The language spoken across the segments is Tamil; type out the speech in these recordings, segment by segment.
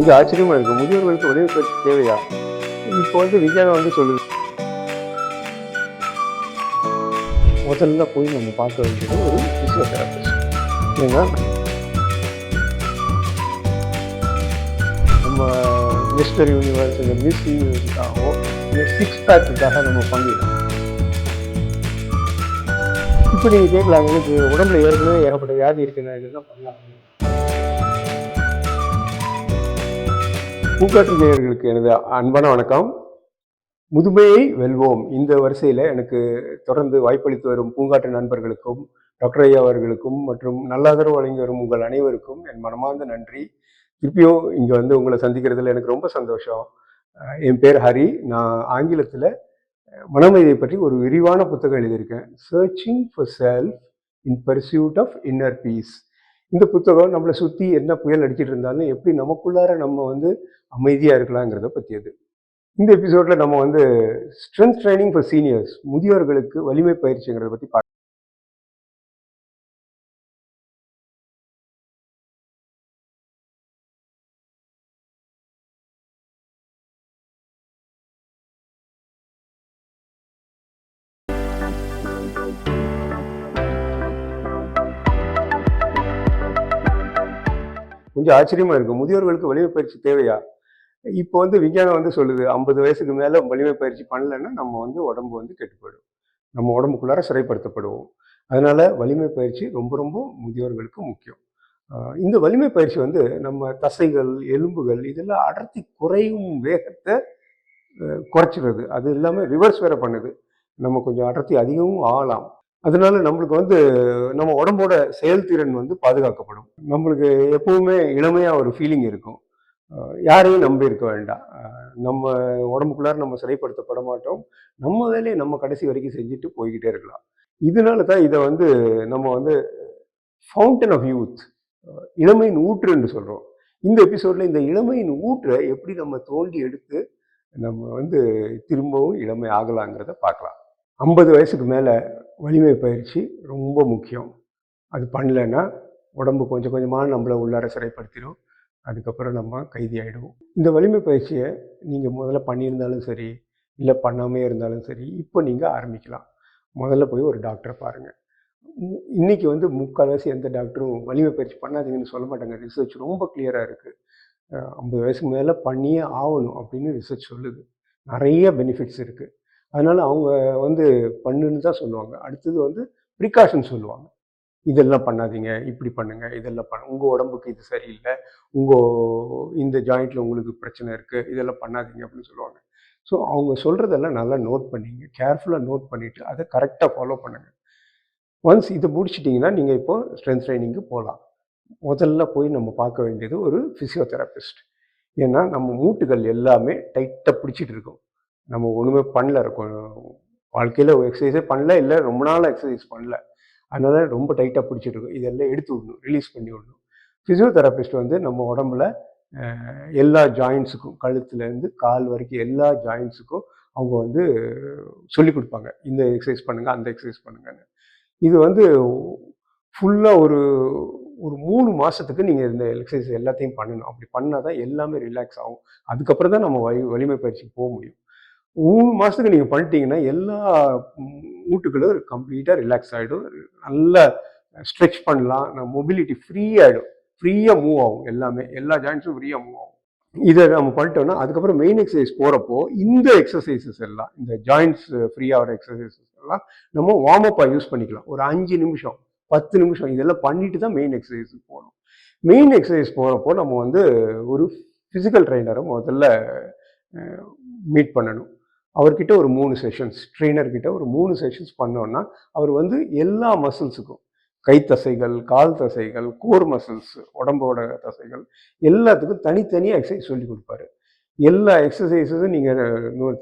கொஞ்சம் ஆச்சரியமாக இருக்கு. முதியோர்களுக்கு உதவி பயிற்சி தேவையா? இப்போ வந்து விஞ்ஞானம் வந்து சொல்லுது முதல்ல போய் நம்ம பார்க்க வேண்டியது ஒரு பிசியோதெரபிஸ்ட் ஏன்னா நம்ம மிஸ்டர் யூனிவர்ஸ் இந்த மிஸ் யூனிவர்ஸுக்காகவும் இந்த சிக்ஸ் பேக்குக்காக நம்ம பண்ணிடலாம் இப்போ நீங்கள் கேட்கலாம் உங்களுக்கு உடம்புல ஏற்கனவே ஏகப்பட்ட வியாதி இருக்குன்னு இதுதான் பண்ணலாம்? பூங்காற்று நேயர்களுக்கு எனது அன்பான வணக்கம். முதுமையை வெல்வோம். இந்த வரிசையில் எனக்கு தொடர்ந்து வாய்ப்பளித்து வரும் பூங்காற்று நண்பர்களுக்கும் டாக்டர் ஐயா அவர்களுக்கும் மற்றும் நல்லாதரவு வழங்கி வரும் உங்கள் அனைவருக்கும் என் மனமார்ந்த நன்றி. திருப்பியும் இங்கே வந்து உங்களை சந்திக்கிறதுல எனக்கு ரொம்ப சந்தோஷம். என் பேர் ஹரி. நான் ஆங்கிலத்தில் மனமைதை பற்றி ஒரு விரிவான புத்தகம் எழுதியிருக்கேன். Searching for self in pursuit of inner peace இந்த புத்தகம் நம்மளை சுற்றி என்ன புயல் அடிச்சிட்டு இருந்தாலும் எப்படி நமக்குள்ளார நம்ம வந்து அமைதியாக இருக்கலாங்கிறத பற்றியது இந்த எபிசோடில் நம்ம வந்து ஸ்ட்ரென்த் ட்ரைனிங் ஃபார் சீனியர்ஸ் முதியோர்களுக்கு வலிமை பயிற்சிங்கிறத பற்றி பார்க்க கொஞ்சம் ஆச்சரியமா இருக்கும் முதியோர்களுக்கு வலிமை பயிற்சி தேவையா? இப்போ வந்து விஞ்ஞானம் வந்து சொல்லுது ஐம்பது வயசுக்கு மேலே வலிமை பயிற்சி பண்ணலைன்னா நம்ம வந்து உடம்பு வந்து கெட்டு போயிடும் நம்ம உடம்புக்குள்ளார சிறைப்படுத்தப்படுவோம். அதனால வலிமை பயிற்சி ரொம்ப ரொம்ப முதியோர்களுக்கு முக்கியம். இந்த வலிமை பயிற்சி வந்து நம்ம தசைகள் எலும்புகள் இதெல்லாம் அடர்த்தி குறையும் வேகத்தை குறைச்சிடுறது அது இல்லாமல் ரிவர்ஸ் வேற பண்ணுது. நம்ம கொஞ்சம் அடர்த்தி அதிகமும் ஆகலாம். அதனால நம்மளுக்கு வந்து நம்ம உடம்போட செயல்திறன் வந்து பாதுகாக்கப்படும். நம்மளுக்கு எப்பவுமே இளமையாக ஒரு ஃபீலிங் இருக்கும். யாரையும் நம்பி இருக்க வேண்டாம். நம்ம உடம்புக்குள்ளார நம்ம சிறைப்படுத்தப்பட மாட்டோம். நம்ம வேலையை நம்ம கடைசி வரைக்கும் செஞ்சுட்டு போய்கிட்டே இருக்கலாம். இதனால தான் இதை வந்து நம்ம வந்து ஃபவுண்டன் ஆஃப் யூத் இளமையின் ஊற்றுன்னு சொல்கிறோம் இந்த எபிசோட்ல இந்த இளமையின் ஊற்றை எப்படி நம்ம தோண்டி எடுத்து நம்ம வந்து திரும்பவும் இளமை ஆகலாங்கிறத பார்க்கலாம். ஐம்பது வயசுக்கு மேலே வலிமை பயிற்சி ரொம்ப முக்கியம். அது பண்ணலைன்னா உடம்பு கொஞ்சம் கொஞ்சமாக நம்மளை உள்ளார சிறைப்படுத்திடும். அதுக்கப்புறம் நம்ம கைதி ஆகிடுவோம் இந்த வலிமை பயிற்சியை நீங்கள் முதல்ல பண்ணியிருந்தாலும் சரி இல்லை பண்ணாமே இருந்தாலும் சரி இப்போ நீங்கள் ஆரம்பிக்கலாம். முதல்ல போய் ஒரு டாக்டரை பாருங்கள் இன்றைக்கி வந்து முக்கால்வாசி எந்த டாக்டரும் வலிமை பயிற்சி பண்ணாதீங்கன்னு சொல்ல மாட்டாங்க. ரிசர்ச் ரொம்ப கிளியராக இருக்குது ஐம்பது வயசுக்கு மேலே பண்ணியே ஆகணும் அப்படின்னு ரிசர்ச் சொல்லுது. நிறைய பெனிஃபிட்ஸ் இருக்குது அதனால் அவங்க வந்து பண்ணுன்னு தான் சொல்லுவாங்க. அடுத்தது வந்து ப்ரிகாஷன் சொல்லுவாங்க. இதெல்லாம் பண்ணாதீங்க இப்படி பண்ணுங்க இதெல்லாம் பண்ண உங்கள் உடம்புக்கு இது சரியில்லை உங்கள் இந்த ஜாயிண்ட்டில் உங்களுக்கு பிரச்சனை இருக்குது இதெல்லாம் பண்ணாதீங்க அப்படின்னு சொல்லுவாங்க. ஸோ அவங்க சொல்கிறதெல்லாம் நல்லா நோட் பண்ணிங்க. கேர்ஃபுல்லாக நோட் பண்ணிவிட்டு அதை கரெக்டாக ஃபாலோ பண்ணுங்கள் ஒன்ஸ் இதை முடிச்சிட்டிங்கன்னா நீங்கள் இப்போ ஸ்ட்ரென்த் ட்ரைனிங்க்கு போகலாம். முதல்ல போய் நம்ம பார்க்க வேண்டியது ஒரு ஃபிசியோதெரபிஸ்ட் ஏன்னா நம்ம மூட்டுகள் எல்லாமே டைட்டாக பிடிச்சிட்டு இருக்கும். நம்ம ஒன்றுமே பண்ணல. இருக்கோம் வாழ்க்கையில் எக்ஸசைஸே பண்ணல இல்லை ரொம்ப நாள் எக்ஸசைஸ் பண்ணல. அதனால ரொம்ப டைட்டாக பிடிச்சிட்டு இருக்கும். இதெல்லாம் எடுத்து விடணும் ரிலீஸ் பண்ணி விடணும். ஃபிசியோதெரபிஸ்ட் வந்து நம்ம உடம்புல எல்லா ஜாயின்ஸுக்கும் கழுத்துலேருந்து கால் வரைக்கும் எல்லா ஜாயின்ஸுக்கும் அவங்க வந்து சொல்லி கொடுப்பாங்க. இந்த எக்ஸசைஸ் பண்ணுங்கள் அந்த எக்ஸசைஸ் பண்ணுங்கன்னு. இது வந்து ஃபுல்லாக ஒரு ஒரு மூணு மாதத்துக்கு நீங்கள் இந்த எக்ஸசைஸ் எல்லாத்தையும் பண்ணணும். அப்படி பண்ணால் தான் எல்லாமே ரிலாக்ஸ் ஆகும். அதுக்கப்புறம் தான் நம்ம வலி வலிமை பயிற்சிக்கு போக முடியும். மூணு மாதத்துக்கு நீங்கள் பண்ணிட்டீங்கன்னா எல்லா மூட்டுகளும் கம்ப்ளீட்டாக ரிலாக்ஸ் ஆகிடும் நல்லா ஸ்ட்ரெச் பண்ணலாம். நம்ம மொபிலிட்டி ஃப்ரீ ஆகிடும் ஃப்ரீயாக மூவ் ஆகும் எல்லாமே. எல்லா ஜாயின்ஸும் ஃப்ரீயாக மூவ் ஆகும். இதை நம்ம பண்ணிட்டோம்னா அதுக்கப்புறம் மெயின் எக்ஸசைஸ் போகிறப்போ இந்த எக்ஸசைசஸ் எல்லாம் இந்த ஜாயின்ஸ் ஃப்ரீ ஆகிற எக்ஸசைசஸ் எல்லாம் நம்ம வார்ம் அப்பாக யூஸ் பண்ணிக்கலாம். ஒரு அஞ்சு நிமிஷம் பத்து நிமிஷம் இதெல்லாம் பண்ணிட்டு தான் மெயின் எக்ஸசைஸுக்கு போகணும். மெயின் எக்ஸசைஸ் போகிறப்போ நம்ம வந்து ஒரு ஃபிசிக்கல் ட்ரைனரை முதல்ல மீட் பண்ணணும். அவர்கிட்ட ஒரு மூணு செஷன்ஸ் ட்ரெயினர்கிட்ட ஒரு மூணு செஷன்ஸ் பண்ணோன்னா அவர் வந்து எல்லா மசில்ஸுக்கும் கை தசைகள் கால் தசைகள் கோர் மசில்ஸ் உடம்போட தசைகள் எல்லாத்துக்கும் தனித்தனியாக எக்ஸசைஸ் சொல்லி கொடுப்பாரு. எல்லா எக்ஸசைஸஸும் நீங்கள்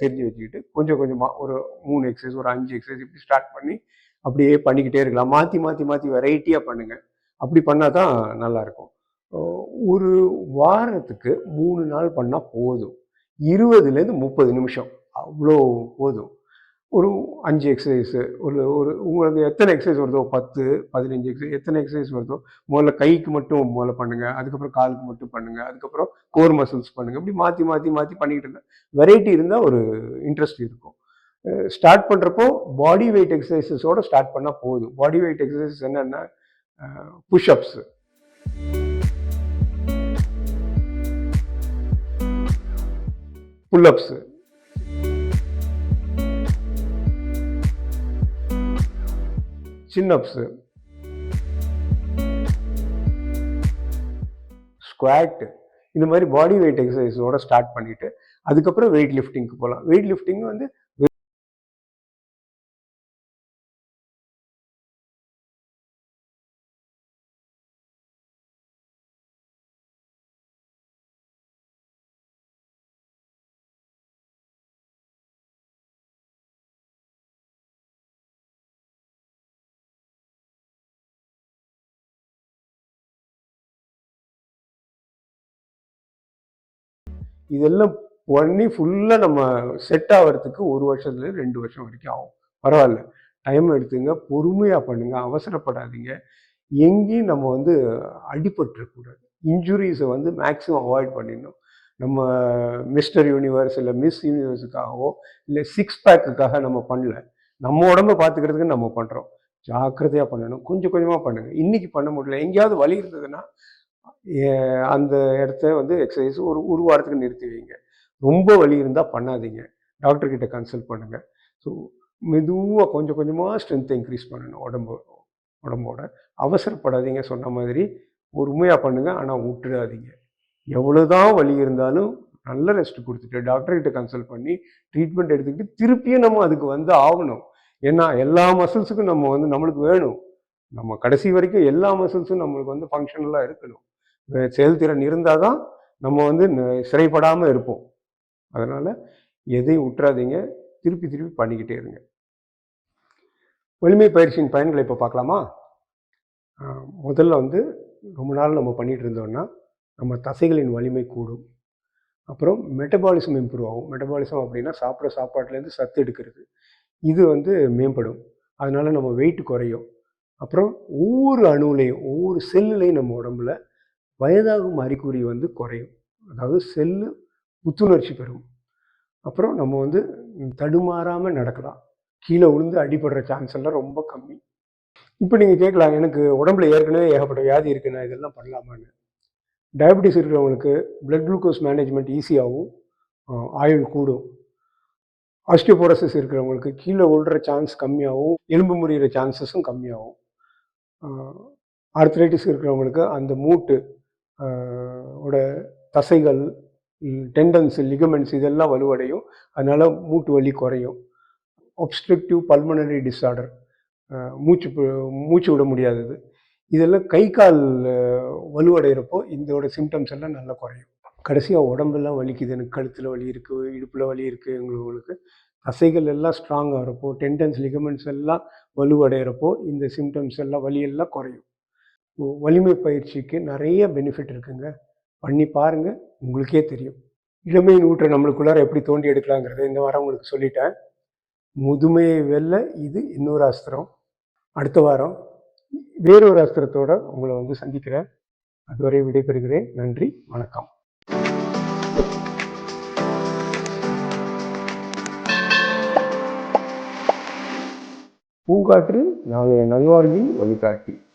தெரிஞ்சு வச்சுக்கிட்டு கொஞ்சம் கொஞ்சமாக ஒரு மூணு எக்ஸசைஸ் ஒரு அஞ்சு எக்ஸசைஸ் இப்படி ஸ்டார்ட் பண்ணி அப்படியே பண்ணிக்கிட்டே இருக்கலாம். மாற்றி மாற்றி மாற்றி வெரைட்டியாக பண்ணுங்கள் அப்படி பண்ணால் தான் நல்லாயிருக்கும் ஒரு வாரத்துக்கு மூணு நாள் பண்ணால் போதும். இருபதுலேருந்து முப்பது நிமிஷம். அவ்வளோ போதும். ஒரு அஞ்சு எக்ஸசைஸு ஒரு ஒரு உங்களுக்கு எத்தனை எக்ஸசைஸ் வருதோ பத்து பதினஞ்சு எக்ஸசைஸ் எத்தனை எக்ஸசைஸ் வருதோ முதல்ல கைக்கு மட்டும் முதல்ல பண்ணுங்கள் அதுக்கப்புறம் காலுக்கு மட்டும் பண்ணுங்கள் அதுக்கப்புறம் கோர் மசில்ஸ் பண்ணுங்கள் இப்படி மாற்றி மாற்றி மாற்றி பண்ணிக்கிட்டு இருந்தேன் வெரைட்டி இருந்தால் ஒரு இன்ட்ரெஸ்ட் இருக்கும். ஸ்டார்ட் பண்ணுறப்போ பாடி வெயிட் எக்ஸசைஸஸோடு ஸ்டார்ட் பண்ணால் போதும். பாடி வெயிட் எக்ஸசைசஸ் என்னென்னா push ups pull ups chin ups squat இந்த மாதிரி பாடி வெயிட் எக்ஸசைஸோட ஸ்டார்ட் பண்ணிட்டு அதுக்கப்புறம் வெயிட் லிஃப்டிங்க்கு போகலாம் வெயிட் லிஃப்டிங் வந்து இதெல்லாம் பண்ணி ஃபுல்லாக நம்ம செட் ஆகிறதுக்கு ஒரு வருஷத்துல ரெண்டு வருஷம் வரைக்கும் ஆகும். பரவாயில்ல. டைம் எடுத்துங்க பொறுமையாக பண்ணுங்க அவசரப்படாதீங்க. எங்கேயும் நம்ம வந்து அடிபட்டுருக்கூடாது இன்ஜுரிஸை வந்து மேக்ஸிமம் அவாய்ட் பண்ணிடணும். நம்ம மிஸ்டர் யூனிவர்ஸ் இல்லை மிஸ் யூனிவர்ஸுக்காகவோ இல்லை சிக்ஸ் பேக்குக்காக நம்ம பண்ணல. நம்ம உடம்ப பார்த்துக்கிறதுக்கு நம்ம பண்ணுறோம் ஜாக்கிரதையாக பண்ணணும். கொஞ்சம் கொஞ்சமாக பண்ணுங்கள் இன்றைக்கி பண்ண முடியல. எங்கேயாவது வலி இருந்ததுன்னா அந்த இடத்த வந்து எக்ஸசைஸ் ஒரு ஒரு வாரத்துக்கு நிறுத்தி வைங்க. ரொம்ப வலி இருந்தால் பண்ணாதீங்க. டாக்டர்கிட்ட கன்சல்ட் பண்ணுங்கள் ஸோ மெதுவாக கொஞ்சம் கொஞ்சமாக ஸ்ட்ரென்த்தை இன்க்ரீஸ் பண்ணணும் உடம்பு உடம்போட. அவசரப்படாதீங்க சொன்ன மாதிரி. பொறுமையாக பண்ணுங்கள் ஆனால் விட்டுடாதீங்க எவ்வளோதான் வலி இருந்தாலும் நல்ல ரெஸ்ட் கொடுத்துட்டு டாக்டர்கிட்ட கன்சல்ட் பண்ணி ட்ரீட்மெண்ட் எடுத்துக்கிட்டு திருப்பியும் நம்ம அதுக்கு வந்து ஆகணும். ஏன்னா எல்லா மசில்ஸுக்கும் நம்ம வந்து நம்மளுக்கு வேணும். நம்ம கடைசி வரைக்கும் எல்லா மசில்ஸும் நம்மளுக்கு வந்து ஃபங்க்ஷனலாக இருக்கணும். செயல்திறன் இருந்தால் தான் நம்ம வந்து ந- சிறைப்படாமல் இருப்போம். அதனால் எதையும் விட்டுறாதீங்க திருப்பி திருப்பி பண்ணிக்கிட்டே இருங்க. வலிமை பயிற்சியின் பயன்களை இப்போ பார்க்கலாமா? முதல்ல வந்து ரொம்ப நாள் நம்ம பண்ணிகிட்டு இருந்தோம்னா நம்ம தசைகளின் வலிமை கூடும். அப்புறம் மெட்டபாலிசம் இம்ப்ரூவ் ஆகும். மெட்டபாலிசம் அப்படின்னா சாப்பிட்ற சாப்பாட்டிலேருந்து சத்து எடுக்கிறது. இது வந்து மேம்படும். அதனால் நம்ம வெயிட் குறையும். அப்புறம் ஒவ்வொரு அணுவிலையும் ஒவ்வொரு செல்லுலையும் நம்ம உடம்புல வயதாகும் அறிகுறி வந்து குறையும். அதாவது செல்லு புத்துணர்ச்சி பெறும். அப்புறம் நம்ம வந்து தடுமாறாமல் நடக்கலாம். கீழே விழுந்து அடிபடுற சான்ஸ் எல்லாம் ரொம்ப கம்மி. இப்போ நீங்கள் கேட்கலாம் எனக்கு உடம்புல ஏற்கனவே ஏகப்பட்ட வியாதி இருக்கு நான் இதெல்லாம் பண்ணலாமான்னு. டயபிட்டிஸ் இருக்கிறவங்களுக்கு பிளட் குளுக்கோஸ் மேனேஜ்மெண்ட் ஈஸியாகவும் ஆயுள் கூடும். ஆஸ்டியோபோரசிஸ் இருக்கிறவங்களுக்கு கீழே விழுற சான்ஸ் கம்மியாகவும் எலும்பு முறிகிற சான்சஸும் கம்மியாகும் ஆர்த்ரைட்டிஸ் இருக்கிறவங்களுக்கு அந்த மூட்டு ஓட தசைகள் டெண்டன்ஸ் லிகமெண்ட்ஸ் இதெல்லாம் வலுவடையும். அதனால் மூட்டு வலி குறையும். ஒப்ஸ்ட்ரக்டிவ் பல்மனரி டிஸார்டர் மூச்சு மூச்சு விட முடியாதது. இதெல்லாம் கை கால் வலுவடைகிறப்போ இதோட சிம்டம்ஸ் எல்லாம் நல்லா குறையும். கடைசியாக உடம்பெல்லாம் வலிக்குது. எனக்கு கழுத்தில் வலி இருக்குது இடுப்பில் வலி இருக்குது எங்களுக்கு. தசைகள் எல்லாம் ஸ்ட்ராங் ஆகிறப்போ டெண்டன்ஸ் லிகமெண்ட்ஸ் எல்லாம் வலுவடைகிறப்போ இந்த சிம்டம்ஸ் எல்லாம் வலியெல்லாம் குறையும். வலிமை பயிற்சிக்கு நிறைய பெனிஃபிட் இருக்குங்க. பண்ணி பாருங்கள் உங்களுக்கே தெரியும். இளமையின் நூற்றை நம்மளுக்குள்ளார எப்படி தோண்டி எடுக்கலாங்கிறத இந்த வாரம் உங்களுக்கு சொல்லிட்டேன். முதுமையை வெல்ல இது இன்னொரு அஸ்திரம். அடுத்த வாரம் வேறொரு அஸ்திரத்தோட உங்களை வந்து சந்திக்கிறேன். அதுவரை விடைபெறுகிறேன். நன்றி வணக்கம். பூங்காற்று நாளைய நல்வாழ்வின் வழிகாட்டி.